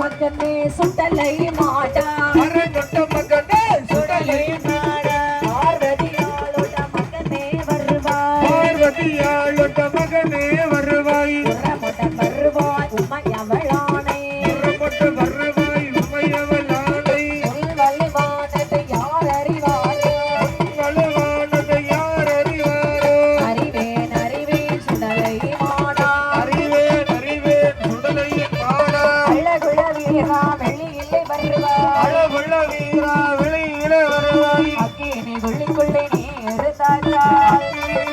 மகனே சுடலை மாடா. அரங்கொட்ட மகனே சுடலை மாடா. பார்வதியாளோட மகனே வருவார்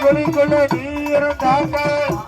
கொடி கொள்ள நீரம் தாங்கள்